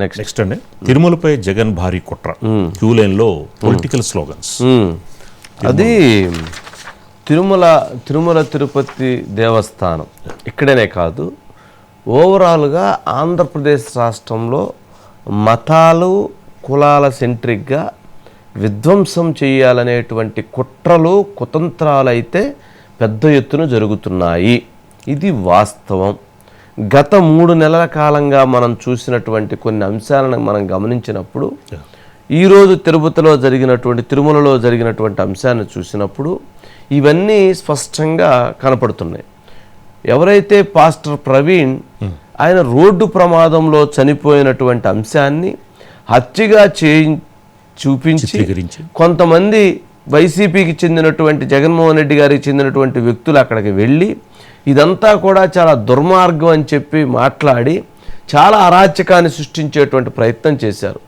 Next అండి. తిరుమలపై జగన్ భారీ కుట్ర. క్యూ లైన్లో పొలిటికల్ స్లోగన్స్. మ్మ్. అది తిరుమల తిరుమల తిరుపతి దేవస్థానం ఇక్కడనే కాదు ఓవరాల్గా ఆంధ్రప్రదేశ్ రాష్ట్రంలో మతాలు కులాల సెంట్రిక్గా విధ్వంసం చేయాలనేటువంటి కుట్రలు కుతంత్రాలు అయితే పెద్ద ఎత్తున జరుగుతున్నాయి. ఇది వాస్తవం. గత మూడు నెలల కాలంగా మనం చూసినటువంటి కొన్ని అంశాలను మనం గమనించినప్పుడు ఈరోజు తిరుపతిలో జరిగినటువంటి తిరుమలలో జరిగినటువంటి అంశాన్ని చూసినప్పుడు ఇవన్నీ స్పష్టంగా కనపడుతున్నాయి. ఎవరైతే పాస్టర్ ప్రవీణ్ ఆయన రోడ్డు ప్రమాదంలో చనిపోయినటువంటి అంశాన్ని హత్యగా చేయి చూపించి కొంతమంది వైసీపీకి చెందినటువంటి జగన్మోహన్ రెడ్డి గారికి చెందినటువంటి వ్యక్తులు అక్కడికి వెళ్ళి ఇదంతా కూడా చాలా దుర్మార్గం అని చెప్పి మాట్లాడి చాలా అరాచకాన్ని సృష్టించేటువంటి ప్రయత్నం చేశారు.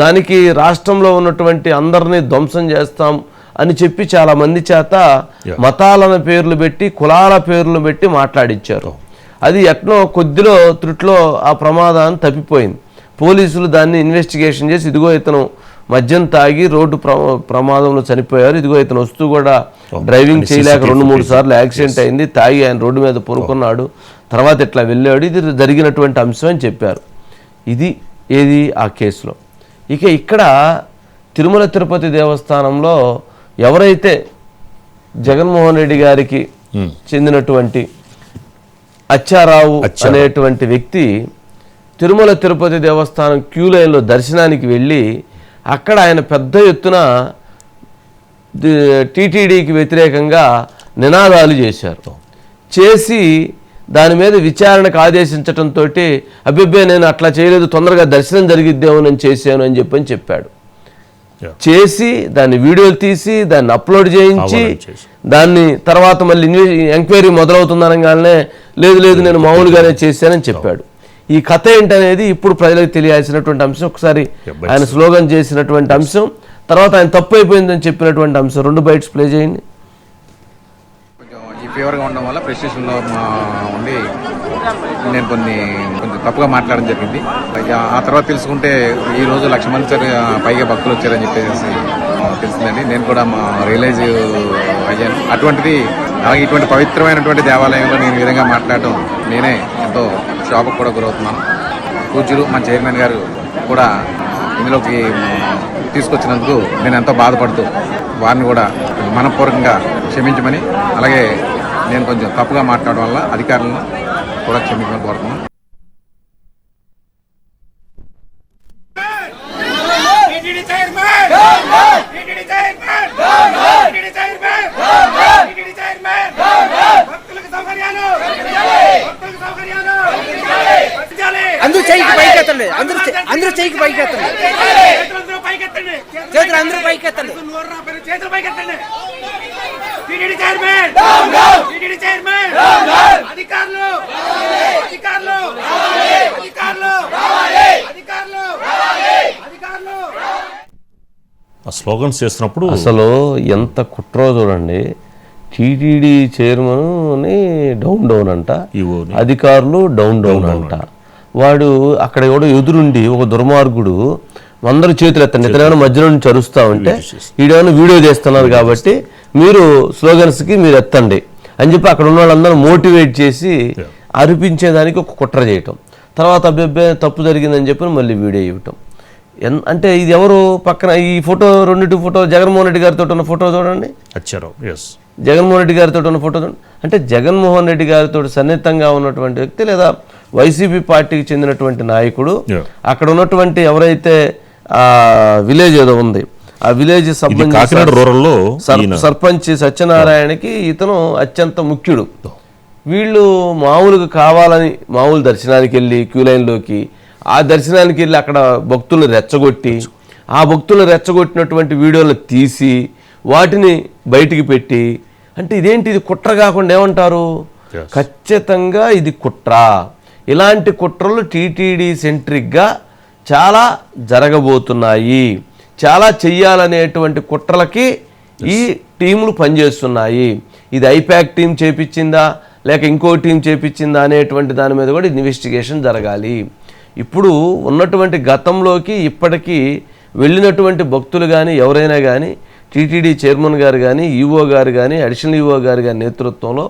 దానికి రాష్ట్రంలో ఉన్నటువంటి అందరినీ ధ్వంసం చేస్తాం అని చెప్పి చాలా మంది చేత మతాలను పేర్లు పెట్టి కులాల పేర్లు పెట్టి మాట్లాడించారు అది ఎట్నో కొద్దిలో త్రుట్లో ఆ ప్రమాదాన్ని తప్పిపోయింది. పోలీసులు దాన్ని ఇన్వెస్టిగేషన్ చేసి ఇదిగో ఇతను మద్యం తాగి రోడ్డు ప్ర- ప్రమాదంలో చనిపోయారు. ఇదిగో ఇతను వస్తూ కూడా డ్రైవింగ్ చేయలేక రెండు మూడు సార్లు యాక్సిడెంట్ అయింది. తాగి ఆయన రోడ్డు మీద పొనుకున్నాడు తర్వాత ఇట్లా వెళ్ళాడు. ఇది జరిగినటువంటి అంశం అని చెప్పారు. ఇది ఏది ఆ కేసులో? ఇక ఇక్కడ తిరుమల తిరుపతి దేవస్థానంలో ఎవరైతే జగన్మోహన్ రెడ్డి గారికి చెందినటువంటి అచ్చారావు. అనేటువంటి వ్యక్తి తిరుమల తిరుపతి దేవస్థానం క్యూ లైన్లో దర్శనానికి వెళ్ళి అక్కడ ఆయన పెద్ద ఎత్తున టీటీడీకి వ్యతిరేకంగా నినాదాలు చేశారు చేసి దాని మీద విచారణకు ఆదేశించడంతో అబ్బిబ్బే నేను అట్లా చేయలేదు తొందరగా దర్శనం జరిగిద్దేమో నేను చేశాను అని చెప్పని చెప్పాడు. చేసి దాన్ని వీడియోలు తీసి దాన్ని అప్లోడ్ చేయించి. దాన్ని తర్వాత మళ్ళీ ఎంక్వైరీ మొదలవుతుందనగానే లేదు లేదు నేను మామూలుగానే చేశానని చెప్పాడు ఈ కథ ఏంటనేది ఇప్పుడు ప్రజలకు తెలియాల్సినటువంటి అంశం. ఒకసారి. ఆయన స్లోగన్ చేసినటువంటి అంశం తర్వాత ఆయన తప్పు అయిపోయిందని చెప్పినటువంటి అంశం. రెండు బైట్స్ ప్లే చేయండి. ఫీవర్గా ఉండడం వల్ల ప్రెస్టేషన్లో ఉండి నేను కొన్ని కొంచెం తప్పుగా మాట్లాడడం జరిగింది. ఆ తర్వాత తెలుసుకుంటే ఈ రోజు లక్ష మంది సరి- పైగా భక్తులు వచ్చారని చెప్పేసి తెలిసిందండి. నేను కూడా మా రియలైజ్ అయ్యాను. అటువంటిది అలాగే ఇటువంటి పవిత్రమైనటువంటి దేవాలయంలో నేను ఈ విధంగా మాట్లాడటం నేనే ఎంతో షాప్కి కూడా గురవుతున్నాను పూజ్యులు మా చైర్మన్ గారు కూడా ఇందులోకి తీసుకొచ్చినందుకు నేను ఎంతో బాధపడుతూ వారిని కూడా మనపూర్వకంగా క్షమించమని అలాగే నేను కొంచెం తప్పుగా మాట్లాడడం వల్ల అధికారులను కూడా క్షమించమని కోరుతున్నాను TTD chairman TTD chairman TTD chairman TTD chairman భక్తులకు సౌకర్యాలు భక్తులకు సౌకర్యాలు వర్తించాలి. అందరూ చెయ్యికి పైకెత్తండి అందరూ పైకెత్తండి చేతులందరూ పైకెత్తండి. చేతులు అందరూ పైకెత్తండి. చేతులు పైకెత్తండి టీటీడీ చైర్మన్! TTD chairman! అధికారులు! అధికారులు! అధికారులు! అధికారులు! అధికారులు! ఆ స్లోగన్స్ చేస్తున్నప్పుడు అసలు ఎంత కుట్రో చూడండి. టీటీడీ చైర్మన్ డౌన్ డౌన్ అంట. అధికారులు డౌన్ డౌన్ అంట. వాడు అక్కడ ఎవడో ఎదురుండి ఒక దుర్మార్గుడు అందరూ చేతులు ఎత్తండి ఇతను మధ్యలో నుంచి అరుస్తా ఉంటే ఈడేమైనా వీడియో చేస్తున్నారు కాబట్టి మీరు స్లోగన్స్కి మీరు ఎత్తండి అని చెప్పి అక్కడ ఉన్న వాళ్ళందరూ మోటివేట్ చేసి అరిపించేదానికి ఒక కుట్ర చేయటం. తర్వాత అబ్బాయి తప్పు జరిగిందని చెప్పి మళ్ళీ వీడియో ఇవ్వటం. ఎన్- అంటే ఇది ఎవరు పక్కన ఈ ఫోటో రెండింటి ఫోటో జగన్మోహన్ రెడ్డి గారితో ఉన్న ఫోటో చూడండి. జగన్మోహన్ రెడ్డి గారితో ఉన్న ఫోటో చూడండి. అంటే జగన్మోహన్ రెడ్డి గారితో సన్నిహితంగా ఉన్నటువంటి వ్యక్తి లేదా వైసీపీ పార్టీకి చెందినటువంటి నాయకుడు. అక్కడ ఉన్నటువంటి ఎవరైతే ఆ విలేజ్ ఏదో ఉంది ఆ విలేజ్ సంబంధించి సర్పంచ్ సత్యనారాయణకి ఇతను అత్యంత ముఖ్యుడు. వీళ్ళు మామూలుగా కావాలని మామూలు దర్శనానికి వెళ్ళి క్యూ లైన్లోకి ఆ దర్శనానికి వెళ్ళి అక్కడ భక్తులను రెచ్చగొట్టి ఆ భక్తులను రెచ్చగొట్టినటువంటి వీడియోలను తీసి వాటిని బయటికి పెట్టి అంటే ఇదేంటి ఇది కుట్ర కాకుండా ఏమంటారు. ఖచ్చితంగా ఇది కుట్ర. ఇలాంటి కుట్రలు టీటీడీ సెంట్రిక్గా చాలా జరగబోతున్నాయి. చాలా చెయ్యాలనేటువంటి కుట్రలకి ఈ టీంలు పనిచేస్తున్నాయి. ఇది ఐపాక్ టీం చేపించిందా? లేక ఇంకో టీం చేపించిందా అనేటువంటి దాని మీద కూడా ఇన్వెస్టిగేషన్ జరగాలి. ఇప్పుడు ఉన్నటువంటి గతంలోకి ఇప్పటికీ వెళ్ళినటువంటి భక్తులు కానీ ఎవరైనా కానీ టీటీడీ చైర్మన్ గారు కానీ ఈఓ గారు కానీ అడిషనల్ ఈఓ గారు గారి నేతృత్వంలో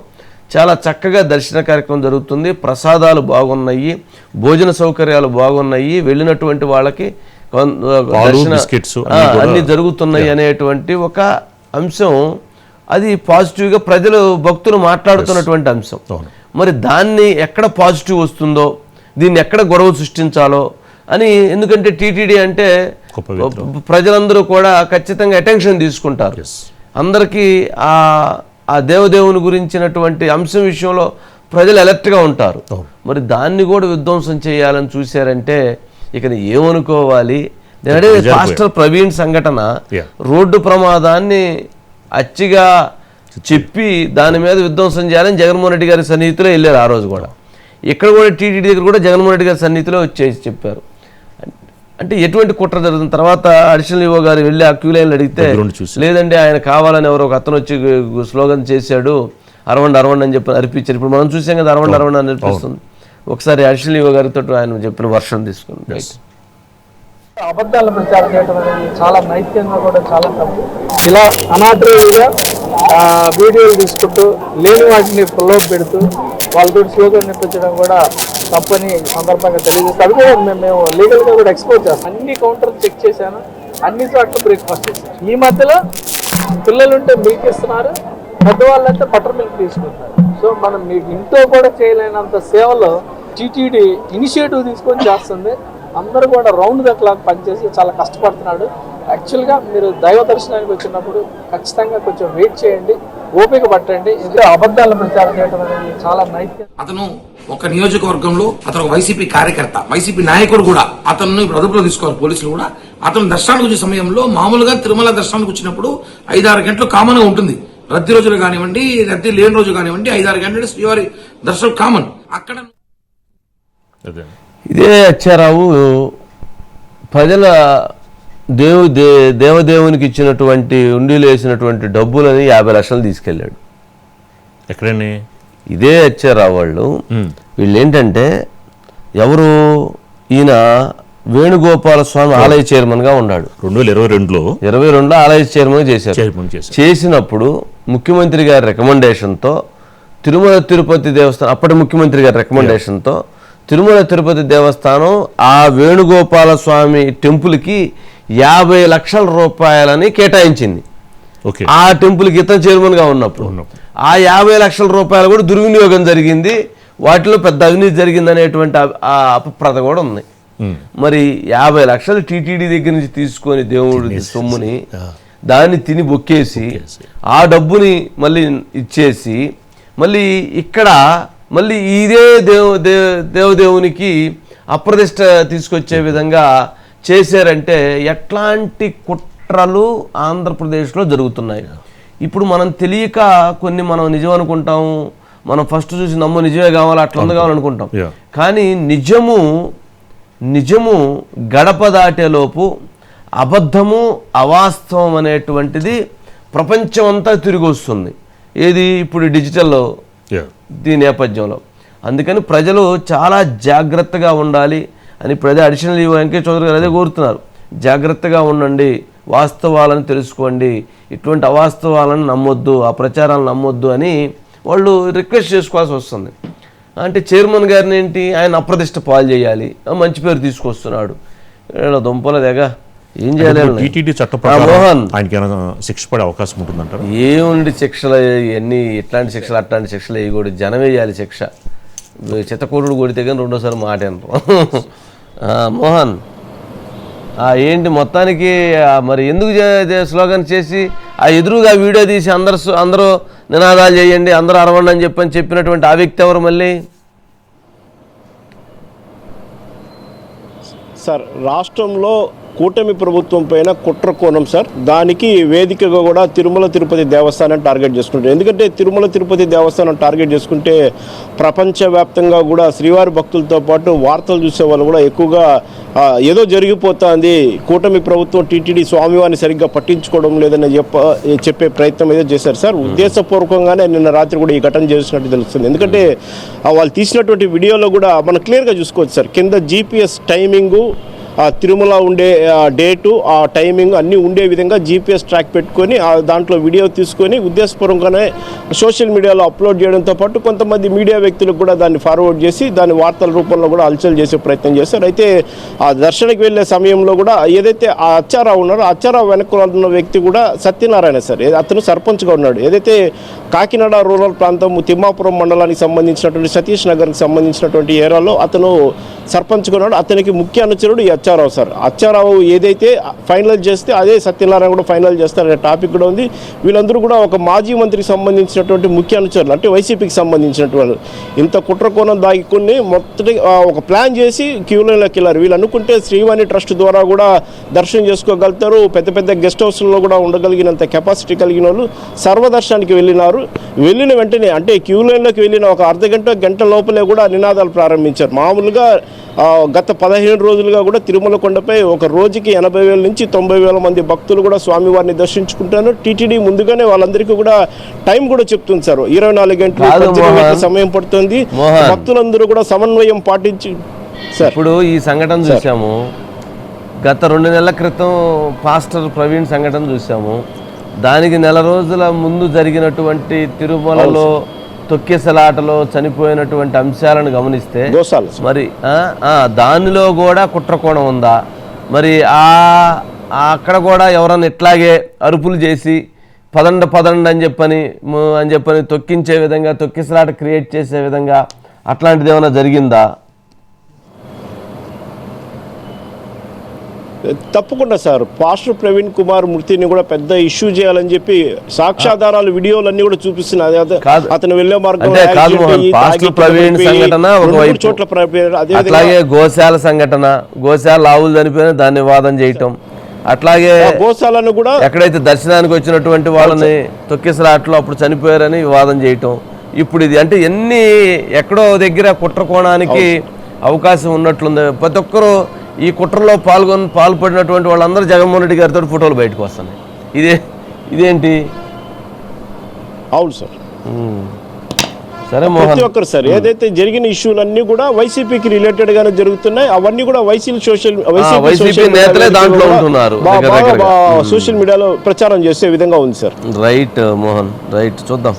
చాలా చక్కగా దర్శన కార్యక్రమం జరుగుతుంది. ప్రసాదాలు బాగున్నాయి. భోజన సౌకర్యాలు బాగున్నాయి. వెళ్ళినటువంటి వాళ్ళకి అన్నీ జరుగుతున్నాయి అనేటువంటి ఒక అంశం. అది పాజిటివ్గా ప్రజలు భక్తులు మాట్లాడుతున్నటువంటి అంశం. మరి దాన్ని ఎక్కడ పాజిటివ్ వస్తుందో దీన్ని ఎక్కడ గొడవ సృష్టించాలో అని ఎందుకంటే టీటీడీ అంటే. ప్రజలందరూ కూడా ఖచ్చితంగా అటెన్షన్ తీసుకుంటారు. అందరికీ ఆ ఆ దేవదేవుని గురించినటువంటి అంశం విషయంలో ప్రజలు అలర్ట్గా ఉంటారు. మరి దాన్ని కూడా విధ్వంసం చేయాలని చూశారంటే ఇక ఏమనుకోవాలి? అదే పాస్టర్ ప్రవీణ్ సంఘటన. రోడ్డు ప్రమాదాన్ని అచ్చిగా చెప్పి దాని మీద విధ్వంసం చేయాలని జగన్మోహన్ రెడ్డి గారి సన్నిహితులో వెళ్ళారు ఆ రోజు కూడా. ఇక్కడ కూడా టీటీడీ దగ్గర కూడా జగన్మోహన్ రెడ్డి గారి సన్నిహితిలో వచ్చేసి చెప్పారు. అంటే ఎటువంటి కుట్ర జరుగుతుంది? తర్వాత అడిషనల్ ఈవో గారు వెళ్ళి ఆ క్యూ లైన్లు అడిగితే. లేదండి ఆయన కావాలని ఎవరో ఒక అతను వచ్చి స్లోగన్ చేశాడు. అరవండి అరవండి అని చెప్పి అర్పించారు. ఇప్పుడు మనం చూసాం కదా అరవండి అరవండి అని అనిపిస్తుంది. ఒకసారి అడిషనల్ ఈవో గారితో ఆయన చెప్పిన వర్షం తీసుకుని అబద్ధాల ప్రచారం చేయడం అనేది చాలా నైతికంగా కూడా చాలా తప్పు. ఇలా అనాథరేయులుగా వీడియోలు తీసుకుంటూ లేని వాటిని ప్రలోభ పెడుతూ వాళ్ళతో స్లోగన్ నింపించడం కూడా తప్పని సందర్భంగా తెలియజేస్తాం అది కూడా మేము మేము లీగల్గా కూడా ఎక్స్పోజ్ చేస్తాం. అన్ని కౌంటర్లు చెక్ చేశాను. అన్ని చోట్ల బ్రేక్ఫాస్ట్ చేశాను. ఈ మధ్యలో పిల్లలుంటే మిల్క్ ఇస్తున్నారు అయితే బటర్ మిల్క్ తీసుకుంటారు సో మనం మీకు ఇంట్లో కూడా చేయలేనంత సేవలో టీటీడీ ఇనిషియేటివ్ తీసుకొని చేస్తుంది. అందరూ కూడా రౌండ్ ద క్లాక్ పనిచేసి చాలా కష్టపడుతున్నాడు. యాక్చువల్గా మీరు దైవ దర్శనానికి వచ్చినప్పుడు ఖచ్చితంగా కొంచెం వెయిట్ చేయండి. ఓపిక పట్టండి. ఇంకా ప్రచారం చేయడం అనేది చాలా నైతిక అతను ఒక నియోజకవర్గంలో అతను ఒక వైసీపీ కార్యకర్త వైసీపీ నాయకుడు కూడా అతను ఇప్పుడు అదుపులో తీసుకోవాలి పోలీసులు కూడా. అతను దర్శనానికి వచ్చే సమయంలో మామూలుగా తిరుమల దర్శనానికి వచ్చినప్పుడు ఐదారు గంటలు కామన్గా ఉంటుంది. రద్దీ రోజులు కానివ్వండి రద్దీ లేని రోజు కానివ్వండి ఐదారు గంటలు శ్రీవారి దర్శనం కామన్. అక్కడ అదే. ఇదే అచ్చారావు ప్రజల దేవు దే దేవదేవునికి ఇచ్చినటువంటి ఉండిలో వేసినటువంటి డబ్బులని యాభై లక్షలు తీసుకెళ్ళాడు. ఎక్కడండి? ఇదే అచ్చారావు వాళ్ళు. వీళ్ళు ఏంటంటే ఎవరు? ఈయన వేణుగోపాల స్వామి ఆలయ చైర్మన్గా ఉన్నాడు. రెండు వేల ఇరవై రెండులో? ఇరవై రెండులో ఆలయ చైర్మన్ చేశారు. చైర్మన్ చేశారు. చేసినప్పుడు ముఖ్యమంత్రి గారి రికమెండేషన్తో తిరుమల తిరుపతి దేవస్థానం అప్పటి ముఖ్యమంత్రి గారి రికమెండేషన్తో తిరుమల తిరుపతి దేవస్థానం ఆ వేణుగోపాల స్వామి టెంపుల్కి యాభై లక్షల రూపాయలని కేటాయించింది. ఓకే. ఆ టెంపుల్కి ఇతను చైర్మన్గా ఉన్నప్పుడు. ఆ యాభై లక్షల రూపాయలు కూడా దుర్వినియోగం జరిగింది. వాటిలో పెద్ద అవినీతి జరిగింది అనేటువంటి ఆ అపప్రద కూడా ఉంది. మరి యాభై లక్షలు టీటీడీ దగ్గర నుంచి తీసుకొని దేవుడి సొమ్ముని దాన్ని తిని బొక్కేసి. ఆ డబ్బుని మళ్ళీ ఇచ్చేసి మళ్ళీ ఇక్కడ మళ్ళీ ఇదే దేవ దేవదేవునికి అప్రదిష్ట తీసుకొచ్చే విధంగా చేశారంటే ఎట్లాంటి కుట్రలు ఆంధ్రప్రదేశ్లో జరుగుతున్నాయి. ఇప్పుడు మనం తెలియక కొన్ని మనం నిజం అనుకుంటాం మనం ఫస్ట్ చూసి నమ్ము నిజమే కావాలి అట్లా ఉంది కావాలనుకుంటాం. కానీ నిజము నిజము గడప దాటేలోపు అబద్ధము అవాస్తవం అనేటువంటిది ప్రపంచం అంతా తిరిగి వస్తుంది. ఏది ఇప్పుడు డిజిటల్లో దీని నేపథ్యంలో. అందుకని ప్రజలు చాలా జాగ్రత్తగా ఉండాలి అని ప్రజలు అడిషనల్ వెంకయ్య చౌదరి గారు అదే కోరుతున్నారు. జాగ్రత్తగా ఉండండి వాస్తవాలను తెలుసుకోండి ఇటువంటి అవాస్తవాలను నమ్మొద్దు ఆ ప్రచారాలను నమ్మొద్దు అని వాళ్ళు రిక్వెస్ట్ చేసుకోవాల్సి వస్తుంది. అంటే చైర్మన్ గారిని ఏంటి? ఆయన అప్రతిష్ట పాలు చేయాలి మంచి పేరు తీసుకొస్తున్నాడు. దుంపలదేగా. ఏం చేయాలి? టీటీడీ చట్ట ప్రకారం ఆయనకి శిక్ష పడే అవకాశం ఉంటుందంటారా? ఏముండి శిక్షలు ఎన్ని ఎట్లాంటి శిక్షలు అట్లాంటి శిక్షలు వేయకూడదు. జనం వేయాలి శిక్ష. చిత్తకూరుడు కొడితే కానీ రెండోసారి మాట మోహన్. ఆ, ఏంటి మొత్తానికి మరి ఎందుకు స్లోగన్ చేసి ఆ ఎదురుగా వీడియో తీసి అందరు అందరూ నినాదాలు చేయండి అందరూ అరవండి అని చెప్పని చెప్పినటువంటి ఆ వ్యక్తి ఎవరు మళ్ళీ? సార్ రాష్ట్రంలో కూటమి ప్రభుత్వం పైన కుట్ర కోణం సార్. దానికి వేదికగా కూడా తిరుమల తిరుపతి దేవస్థానం టార్గెట్ చేసుకుంటారు. ఎందుకంటే తిరుమల తిరుపతి దేవస్థానం టార్గెట్ చేసుకుంటే ప్రపంచవ్యాప్తంగా కూడా శ్రీవారి భక్తులతో పాటు వార్తలు చూసే వాళ్ళు కూడా ఎక్కువగా ఏదో జరిగిపోతుంది. కూటమి ప్రభుత్వం టీటీడీ స్వామివారిని సరిగ్గా పట్టించుకోవడం లేదని చెప్ప చెప్పే ప్రయత్నం ఏదో చేశారు సార్. ఉద్దేశపూర్వకంగానే నిన్న రాత్రి కూడా ఈ ఘటన చేసినట్టు తెలుస్తుంది. ఎందుకంటే వాళ్ళు తీసినటువంటి వీడియోలో కూడా మనం క్లియర్గా చూసుకోవచ్చు సార్. కింద జీపీఎస్ టైమింగు తిరుమల ఉండే డేటు ఆ టైమింగ్ అన్నీ ఉండే విధంగా జీపీఎస్ ట్రాక్ పెట్టుకొని ఆ దాంట్లో వీడియో తీసుకొని ఉద్దేశపూర్వకంగానే సోషల్ మీడియాలో అప్లోడ్ చేయడంతో పాటు కొంతమంది మీడియా వ్యక్తులకు కూడా దాన్ని ఫార్వర్డ్ చేసి దాని వార్తల రూపంలో కూడా హల్చల్ చేసే ప్రయత్నం చేస్తారు. అయితే ఆ దర్శనకు వెళ్ళే సమయంలో కూడా ఏదైతే ఆ అచ్చారావు ఉన్నారో అచ్చారావు వెనక ఉన్న వ్యక్తి కూడా సత్యనారాయణ సార్. అతను సర్పంచ్గా ఉన్నాడు. ఏదైతే కాకినాడ రూరల్ ప్రాంతం తిమ్మాపురం మండలానికి సంబంధించినటువంటి సతీష్ నగర్కి సంబంధించినటువంటి ఏరాలో అతను సర్పంచ్గా ఉన్నాడు. అతనికి ముఖ్య అనుచరుడు ఈ అచ్చారావు సార్. అచ్చారావు ఏదైతే ఫైనల్ చేస్తే అదే సత్యనారాయణ కూడా ఫైనల్ చేస్తారనే టాపిక్ కూడా ఉంది. వీళ్ళందరూ కూడా ఒక మాజీ మంత్రికి సంబంధించినటువంటి ముఖ్య అనుచరులు అంటే వైసీపీకి సంబంధించినటువంటి ఇంత కుట్రకోణం దాగికొని మొత్తటి ఒక ప్లాన్ చేసి క్యూలైన్లోకి వెళ్ళారు. వీళ్ళు అనుకుంటే శ్రీవాణి ట్రస్ట్ ద్వారా కూడా దర్శనం చేసుకోగలుగుతారు. పెద్ద పెద్ద గెస్ట్ హౌస్లో కూడా ఉండగలిగినంత కెపాసిటీ కలిగిన వాళ్ళు సర్వదర్శనానికి వెళ్ళినారు. వెళ్ళిన వెంటనే అంటే క్యూ లైన్లోకి వెళ్ళిన ఒక అర్ధ గంట గంట లోపలే కూడా నినాదాలు ప్రారంభించారు. మామూలుగా గత పదిహేను రోజులుగా కూడా తిరుమల కొండపై ఒక రోజుకి ఎనభై వేల నుంచి తొంభై వేల మంది భక్తులు కూడా స్వామివారిని దర్శించుకుంటారు. టీటీడీ ముందుగానే వాళ్ళందరికీ కూడా టైం కూడా చెప్తుంది సార్. ఇరవై నాలుగు గంటలు. సమయం పడుతుంది. భక్తులందరూ కూడా సమన్వయం పాటించి సార్. ఇప్పుడు ఈ సంఘటన చూసాము. గత రెండు నెలల క్రితం పాస్టర్ ప్రవీణ్ సంఘటన చూసాము. దానికి నెల రోజుల ముందు జరిగినటువంటి తిరుమలలో తొక్కిసలాటలో చనిపోయినటువంటి అంశాలను గమనిస్తే. మరి దానిలో కూడా కుట్రకోణం ఉందా మరి ఆ అక్కడ కూడా ఎవరన్నా ఇట్లాగే అరుపులు చేసి పదండ పదండ అని చెప్పని అని చెప్పని తొక్కించే విధంగా తొక్కిసలాట క్రియేట్ చేసే విధంగా అట్లాంటిది ఏమైనా జరిగిందా తప్పకుండా సార్. పాస్టర్ ప్రవీణ్ కుమార్ మృతిని కూడా పెద్ద ఇష్యూ చేయాలని చెప్పి సాక్ష్యాధారాలు వీడియోలన్నీ కూడా కాదు. అతను వెళ్ళే ఒకవైపు. చోట్ల విధంగా గోశాల సంఘటన గోశాల ఆవులు చనిపోయిన దాన్ని వాదం చేయటం. అట్లాగే గోశాలను కూడా ఎక్కడైతే దర్శనానికి వచ్చినటువంటి వాళ్ళని తొక్కిసలాట్లో అప్పుడు చనిపోయారని వివాదం చేయటం. ఇప్పుడు ఇది అంటే ఎన్ని ఎక్కడో దగ్గర కుట్ర కోణానికి అవకాశం ఉన్నట్లుంది. ప్రతి ఒక్కరూ ఈ కుట్రలో పాల్గొని పాల్పడినటువంటి వాళ్ళందరూ జగన్మోహన్ రెడ్డి గారితో ఫోటోలు బయటకు వస్తున్నాయి. ఇదే ఇదేంటి? అవును సార్. సరే ప్రతి ఒక్కరు సార్ ఏదైతే జరిగిన ఇష్యూలన్నీ కూడా వైసీపీకి రిలేటెడ్ గానే జరుగుతున్నాయి. అవన్నీ కూడా వైసీపీ సోషల్ వైసీపీ నేతలే దాంట్లో ఉంటున్నారు. సోషల్ మీడియాలో ప్రచారం చేసే విధంగా ఉంది సార్. రైట్ మోహన్ రైట్ చూద్దాం.